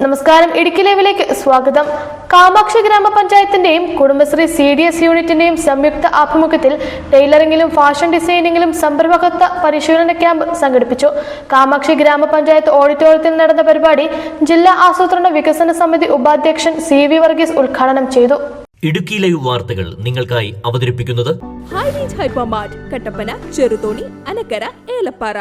നമസ്കാരം ഇടുക്കി ലൈവിലേക്ക് സ്വാഗതം കാമാക്ഷി ഗ്രാമപഞ്ചായത്തിന്റെയും കുടുംബശ്രീ സി ഡി എസ് യൂണിറ്റിന്റെയും സംയുക്ത ആഭിമുഖ്യത്തിൽ ടൈലറിംഗിലും ഫാഷൻ ഡിസൈനിങ്ങിലും സംരംഭകത്വ പരിശീലന ക്യാമ്പ് സംഘടിപ്പിച്ചു കാമാക്ഷി ഗ്രാമപഞ്ചായത്ത് ഓഡിറ്റോറിയത്തിൽ നടന്ന പരിപാടി ജില്ലാ ആസൂത്രണ വികസന സമിതി ഉപാധ്യക്ഷൻ സി വി വർഗീസ് ഉദ്ഘാടനം ചെയ്തു ഇടുക്കി ലൈവ് വാർത്തകൾ നിങ്ങൾക്കായി അവതരിപ്പിക്കുന്നത് കട്ടപ്പന ചെറുതോണി അനക്കര ഏലപ്പാറ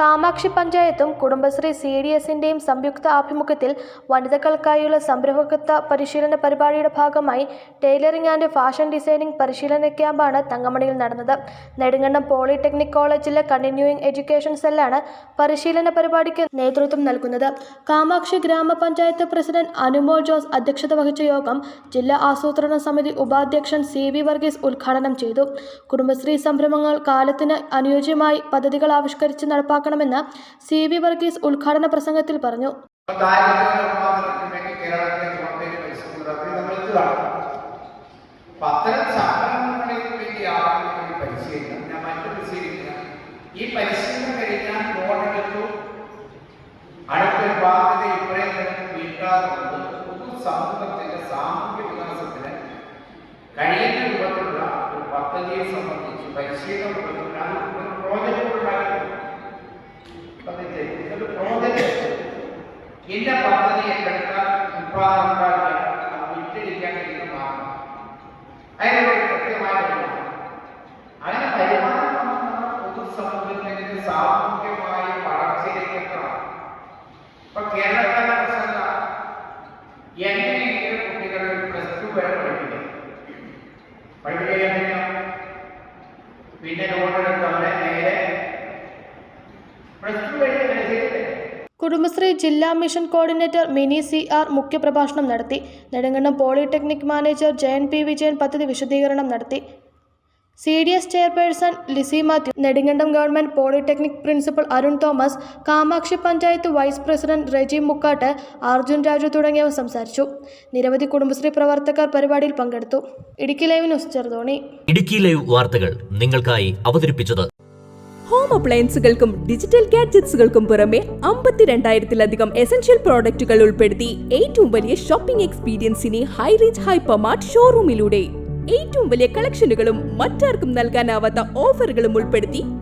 കാമാക്ഷി പഞ്ചായത്തും കുടുംബശ്രീ സി ഡി എസിന്റെയും സംയുക്ത ആഭിമുഖ്യത്തിൽ വനിതകൾക്കായുള്ള സംരംഭകത്വ പരിശീലന പരിപാടിയുടെ ഭാഗമായി ടൈലറിംഗ് ആൻഡ് ഫാഷൻ ഡിസൈനിംഗ് പരിശീലന ക്യാമ്പാണ് തങ്കമണിയിൽ നടന്നത്. നെടുങ്കണ്ടം പോളിടെക്നിക് കോളേജിലെ കണ്ടിന്യൂയിങ് എഡ്യൂക്കേഷൻ സെല്ലാണ് പരിശീലന പരിപാടിക്ക് നേതൃത്വം നൽകുന്നത്. കാമാക്ഷി ഗ്രാമപഞ്ചായത്ത് പ്രസിഡന്റ് അനുമോൾ ജോസ് അധ്യക്ഷത വഹിച്ച യോഗം ജില്ലാ ആസൂത്രണ സമിതി ഉപാധ്യക്ഷൻ സി വി വർഗീസ് ഉദ്ഘാടനം ചെയ്തു. കുടുംബശ്രീ സംരംഭങ്ങൾ കാലത്തിന് അനുയോജ്യമായി പദ്ധതികൾ ആവിഷ്കരിച്ച് നടപ്പാക്കണമെന്ന് സി വി വർഗീസ് ഉദ്ഘാടന പ്രസംഗത്തിൽ പറഞ്ഞു. പരിശീലനം കഴിഞ്ഞാൽ ലോൺ കഴിയുന്ന രൂപത്തിലുള്ള ഒരു പദ്ധതിയെ സംബന്ധിച്ച് പരിശീലനം കൊടുക്കുന്ന ഒരു ഉണ്ടാക്കിയാൽ അത് വിറ്റഴിക്കാൻ കഴിയുന്ന മാർഗം. അതിനൊരു കൃത്യമായ അങ്ങനെ വരുമാനം നമ്മുടെ പൊതുസമൂഹത്തിന്റെ എങ്ങനെയെങ്കിലും കുട്ടികൾ പ്ലസ് ടു വരെ പിന്നെ ലോൺ എടുത്തവരെ നേരെ പ്ലസ് ടു കഴിഞ്ഞ് ചെയ്തില്ലേ കുടുംബശ്രീ ജില്ലാ mission coordinator Mini C R മുഖ്യപ്രഭാഷണം നടത്തി. Nedumkandam polytechnic manager Jayan P Vijayan പദ്ധതി വിശദീകരണം നടത്തി. C D S chairperson Lissy Mathew Nedumkandam government polytechnic principal Arun Thomas Kamakshi panchayat vice president Reji Mukkattu Arjun Raju തുടങ്ങിയവർ സംസാരിച്ചു. നിരവധി കുടുംബശ്രീ പ്രവർത്തകർ പരിപാടിയിൽ പങ്കെടുത്തു. Idukki live news Cheruthoni. Idukki live വാർത്തകൾ നിങ്ങൾക്കായി അവതരിപ്പിച്ചത് ഹോം അപ്ലയൻസുകൾക്കും ഡിജിറ്റൽ ഗാഡ്ജറ്റ്സുകൾക്കും പുറമെ അമ്പത്തിരണ്ടായിരത്തിലധികം എസൻഷ്യൽ പ്രോഡക്റ്റുകൾ ഉൾപ്പെടുത്തി ഏറ്റവും വലിയ ഷോപ്പിംഗ് എക്സ്പീരിയൻസിനെ ഹൈ റീച്ച് റേഞ്ച് ഹൈപ്പർമാർട്ട് ഷോറൂമിലൂടെ ഏറ്റവും വലിയ കളക്ഷനുകളും മറ്റാർക്കും നൽകാനാവാത്ത ഓഫറുകളും ഉൾപ്പെടുത്തി